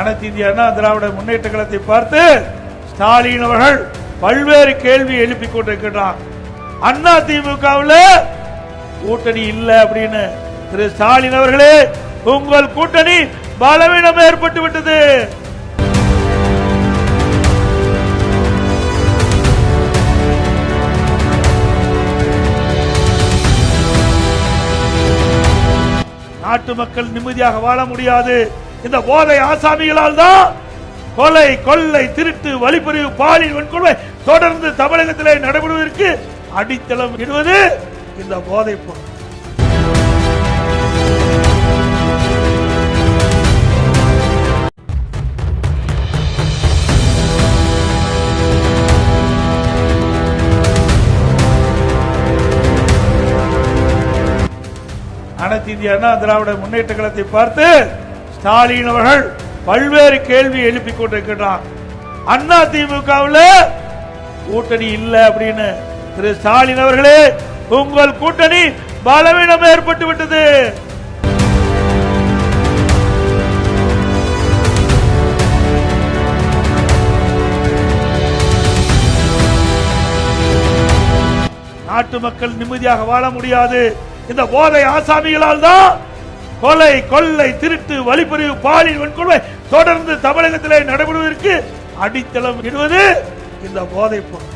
அனைத்து இந்திய அண்ணா திராவிட முன்னேற்ற கழகத்தை பார்த்து ஸ்டாலின் அவர்கள் பல்வேறு கேள்வி எழுப்பிக் கொண்டிருக்கிறார் அண்ணா திமுகவில் கூட்டணி இல்லை அப்படின்னு திரு ஸ்டாலின் அவர்களே உங்கள் கூட்டணி பலவீனம் ஏற்பட்டு விட்டது. நாட்டு மக்கள் நிம்மதியாக வாழ முடியாது. இந்த போதை ஆசாமிகளால் தான் கொலை கொள்ளை திருட்டு வழிப்பறிவு பாலியல் வன்கொடுமை தொடர்ந்து தமிழகத்திலே நடைபெறுவதற்கு அடித்தளம் இடுவது இந்த போதை பொருள். அனைத்து இந்திய அண்ணா திராவிட முன்னேற்ற கழகத்தை பார்த்து ஸ்டாலின் அவர்கள் பல்வேறு கேள்வி எழுப்பிக் கொண்டிருக்கிறார் அண்ணா திமுகவில் கூட்டணி இல்லை அப்படின்னு திரு ஸ்டாலின் அவர்களே உங்கள் கூட்டணி பலவீனம் ஏற்பட்டு விட்டது. நாட்டு மக்கள் நிம்மதியாக வாழ முடியாது. இந்த போதை ஆசாமிகளால் தான் கொலை கொள்ளை திருட்டு வழிப்பறிவு பாலியல் வன்கொடுமை தொடர்ந்து தமிழகத்திலே நடைபெறுவதற்கு அடித்தளம் இடுவது இந்த போதைப் பொருள்.